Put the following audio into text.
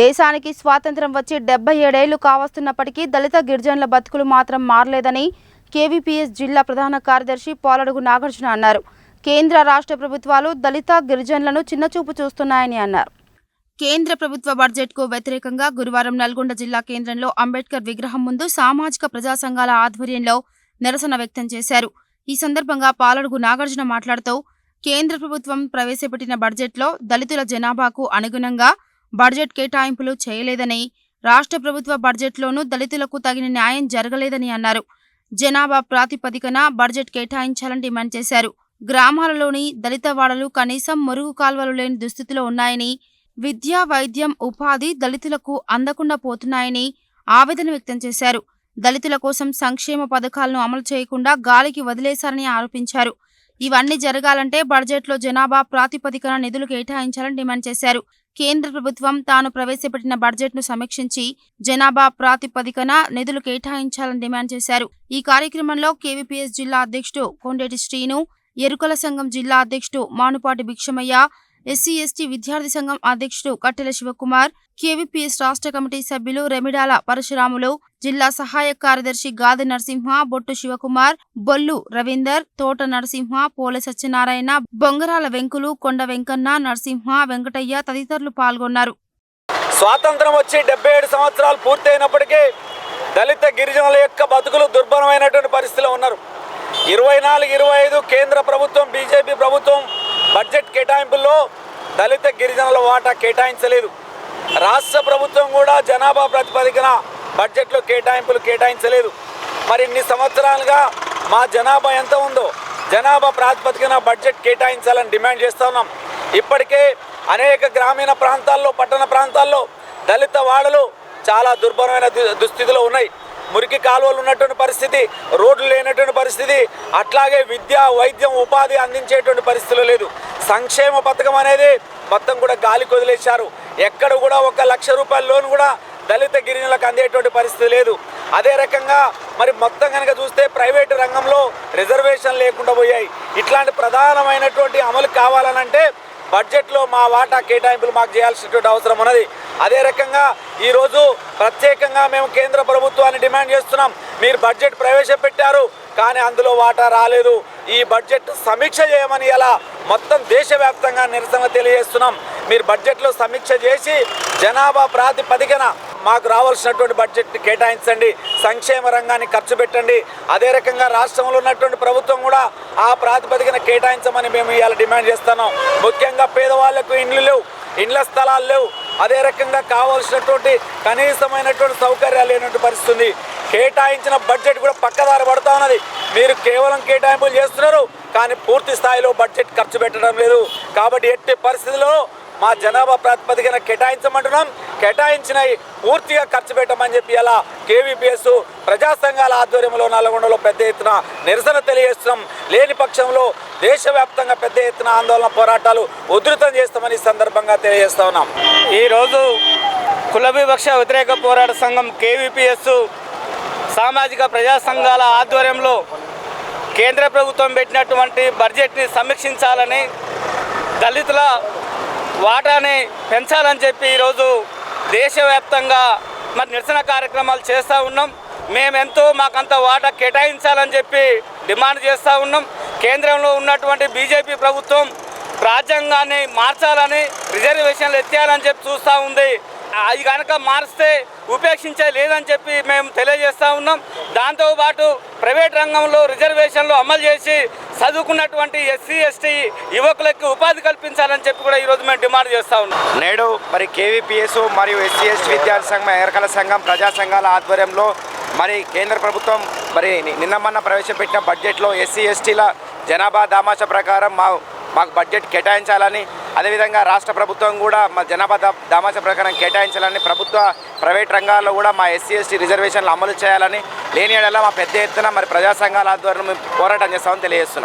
దేశానికి స్వాతంత్రం వచ్చి డెబ్బై ఏడేళ్ళు కావస్తున్నప్పటికీ దళిత గిరిజనుల బతుకులు మాత్రం మారలేదని కేవీపీఎస్ జిల్లా ప్రధాన కార్యదర్శి పోలడుగు నాగార్జున అన్నారు. కేంద్ర రాష్ట్ర ప్రభుత్వాలు దళిత గిరిజనులను చిన్నచూపు చూస్తున్నాయని అన్నారు. కేంద్ర ప్రభుత్వ బడ్జెట్కు వ్యతిరేకంగా గురువారం నల్గొండ జిల్లా కేంద్రంలో అంబేద్కర్ విగ్రహం ముందు సామాజిక ప్రజా సంఘాల ఆధ్వర్యంలో నిరసన వ్యక్తం చేశారు. ఈ సందర్భంగా పాలడుగు నాగార్జున మాట్లాడుతూ కేంద్ర ప్రభుత్వం ప్రవేశపెట్టిన బడ్జెట్లో దళితుల జనాభాకు అనుగుణంగా బడ్జెట్ కేటాయింపులు చేయలేదని రాష్ట్ర ప్రభుత్వ బడ్జెట్లోనూ దళితులకు తగిన న్యాయం జరగలేదని అన్నారు. జనాభా ప్రాతిపదికన బడ్జెట్ కేటాయించాలని డిమాండ్ చేశారు. గ్రామాలలోని దళిత వాడలు కనీసం మురుగు కాల్వలు లేని దుస్థితిలో ఉన్నాయని విద్య వైద్యం ఉపాధి దళితులకు అందకుండా పోతున్నాయని ఆవేదన వ్యక్తం చేశారు. దళితుల కోసం సంక్షేమ పథకాలను అమలు చేయకుండా గాలికి వదిలేశారని ఆరోపించారు. ఇవన్నీ జరగాలంటే బడ్జెట్లో జనాభా ప్రాతిపదికన నిధులు కేటాయించాలని డిమాండ్ చేశారు. కేంద్ర ప్రభుత్వం తాను ప్రవేశపెట్టిన బడ్జెట్ను సమీక్షించి జనాభా ప్రాతిపదికన నిధులు కేటాయించాలని డిమాండ్ చేశారు. ఈ కార్యక్రమంలో కేవీపీఎస్ జిల్లా అధ్యక్షుడు కొండేటి శ్రీను ఎరుకల సంఘం జిల్లా అధ్యక్షుడు మానుపాటి భిక్షమయ్య ఎస్సీ ఎస్టీ విద్యార్థి సంఘం అధ్యక్షుడు కట్టెల శివకుమార్ కేవీపీఎస్ రాష్ట్ర కమిటీ సభ్యులు రెమిడాల పరశురాములు జిల్లా సహాయ కార్యదర్శి గాది నరసింహ బొట్టు శివకుమార్ బొల్లు రవీందర్ తోట నరసింహ పోల సత్యనారాయణ బొంగరాల వెంకులు కొండ వెంకన్న నరసింహ వెంకటయ్య తదితరులు పాల్గొన్నారు. స్వాతంత్రం వచ్చి డెబ్బై ఏడు సంవత్సరాలు పూర్తయినప్పటికీ దళిత గిరిజనుల యొక్క బతుకులు దుర్భరమైనటువంటి పరిస్థితిలో ఉన్నారు. ఇరవై నాలుగు ఇరవై ఐదు కేంద్ర ప్రభుత్వం బీజేపీ ప్రభుత్వం బడ్జెట్ కేటాయింపుల్లో దళిత గిరిజనుల వాటా కేటాయించలేదు. రాష్ట్ర ప్రభుత్వం కూడా జనాభా ప్రాతిపదికన బడ్జెట్లో కేటాయింపులు కేటాయించలేదు. మరి ఇన్ని సంవత్సరాలుగా మా జనాభా ఎంత ఉందో జనాభా ప్రాతిపదికన బడ్జెట్ కేటాయించాలని డిమాండ్ చేస్తా ఉన్నాం. ఇప్పటికే అనేక గ్రామీణ ప్రాంతాల్లో పట్టణ ప్రాంతాల్లో దళిత వాడలు చాలా దుర్భరమైన దు- దుస్థితిలో ఉన్నాయి. మురికి కాలువలు ఉన్నటువంటి పరిస్థితి రోడ్లు లేనటువంటి పరిస్థితి అట్లాగే విద్య వైద్యం ఉపాధి అందించేటువంటి పరిస్థితులు లేదు. సంక్షేమ పథకం అనేది మొత్తం కూడా గాలి కొదిలేశారు ఎక్కడ కూడా ఒక లక్ష రూపాయల లోన్ కూడా దళిత గిరిజనులకు అందేటువంటి పరిస్థితి లేదు. అదే రకంగా మరి మొత్తం కనుక చూస్తే ప్రైవేటు రంగంలో రిజర్వేషన్ లేకుండా పోయాయి. ఇట్లాంటి ప్రధానమైనటువంటి అమలు కావాలనంటే బడ్జెట్లో మా వాటా కేటాయింపులు మాకు చేయాల్సినటువంటి అవసరం ఉన్నది. అదే రకంగా ఈరోజు ప్రత్యేకంగా మేము కేంద్ర ప్రభుత్వాన్ని డిమాండ్ చేస్తున్నాం. మీరు బడ్జెట్ ప్రవేశపెట్టారు కానీ అందులో వాటా రాలేదు. ఈ బడ్జెట్ సమీక్ష చేయమని ఎలా మొత్తం దేశవ్యాప్తంగా నిరసన తెలియజేస్తున్నాం. మీరు బడ్జెట్లో సమీక్ష చేసి జనాభా ప్రాతిపదికన మాకు రావాల్సినటువంటి బడ్జెట్ కేటాయించండి సంక్షేమ రంగాన్ని ఖర్చు పెట్టండి. అదే రకంగా రాష్ట్రంలో ఉన్నటువంటి ప్రభుత్వం కూడా ఆ ప్రాతిపదికన కేటాయించమని మేము ఇవాళ డిమాండ్ చేస్తున్నాం. ముఖ్యంగా పేదవాళ్ళకు ఇండ్లు లేవు ఇండ్ల స్థలాలు లేవు. అదే రకంగా కావాల్సినటువంటి కనీసమైనటువంటి సౌకర్యాలు లేనటువంటి పరిస్థితి ఉంది. కేటాయించిన బడ్జెట్ కూడా పక్కదారి పడుతూ ఉన్నది. మీరు కేవలం కేటాయింపులు చేస్తున్నారు కానీ పూర్తి స్థాయిలో బడ్జెట్ ఖర్చు పెట్టడం లేదు. కాబట్టి ఎట్టి పరిస్థితుల్లో మా జనాభా ప్రాతిపదికన కేటాయించమంటున్నాం. కేటాయించినవి పూర్తిగా ఖర్చు పెట్టమని చెప్పి అలా కేవీపీఎస్ ప్రజా సంఘాల ఆధ్వర్యంలో నల్గొండలో పెద్ద ఎత్తున నిరసన తెలియజేస్తున్నాం. లేని పక్షంలో దేశవ్యాప్తంగా పెద్ద ఎత్తున ఆందోళన పోరాటాలు ఉధృతం చేస్తామని ఈ సందర్భంగా తెలియజేస్తా ఉన్నాం. ఈరోజు కుల వివక్ష వ్యతిరేక పోరాట సంఘం కేవీపీఎస్ సామాజిక ప్రజా సంఘాల ఆధ్వర్యంలో కేంద్ర ప్రభుత్వం పెట్టినటువంటి బడ్జెట్ని సమీక్షించాలని దళితుల వాటాని పెంచాలని చెప్పి ఈరోజు దేశవ్యాప్తంగా మరి నిరసన కార్యక్రమాలు చేస్తూ ఉన్నాం. మేమెంతో మాకంత వాటా కేటాయించాలని చెప్పి డిమాండ్ చేస్తూ ఉన్నాం. కేంద్రంలో ఉన్నటువంటి బీజేపీ ప్రభుత్వం రాజ్యాంగాన్ని మార్చాలని రిజర్వేషన్లు ఎత్తేయాలని చెప్పి చూస్తూ ఉంది. అది కనుక మారిస్తే ఉపేక్షించే లేదని చెప్పి మేము తెలియజేస్తూ ఉన్నాం. దాంతోపాటు ప్రైవేట్ రంగంలో రిజర్వేషన్లు అమలు చేసి చదువుకున్నటువంటి ఎస్సీ ఎస్టీ యువకులకు ఉపాధి కల్పించాలని చెప్పి కూడా ఈరోజు మేము డిమాండ్ చేస్తూ ఉన్నాం. నేడు మరి కేవీపీఎస్ మరియు ఎస్సీ ఎస్టీ విద్యార్థి సంఘం ఎరకల సంఘం ప్రజా సంఘాల ఆధ్వర్యంలో మరి కేంద్ర ప్రభుత్వం మరి నిన్న మొన్న ప్రవేశపెట్టిన బడ్జెట్లో ఎస్సీ ఎస్టీల జనాభా దామాష ప్రకారం మా మాకు బడ్జెట్ కేటాయించాలని అదేవిధంగా రాష్ట్ర ప్రభుత్వం కూడా మా జనాభా దా దామాష ప్రకారం కేటాయించాలని ప్రభుత్వ ప్రైవేట్ రంగాల్లో కూడా మా ఎస్సీ ఎస్టీ రిజర్వేషన్లు అమలు చేయాలని లేని ఏడలా మా పెద్ద ఎత్తున మరి ప్రజా సంఘాల ఆధ్వర్యంలో మేము పోరాటం చేస్తామని తెలియజేస్తున్నాం.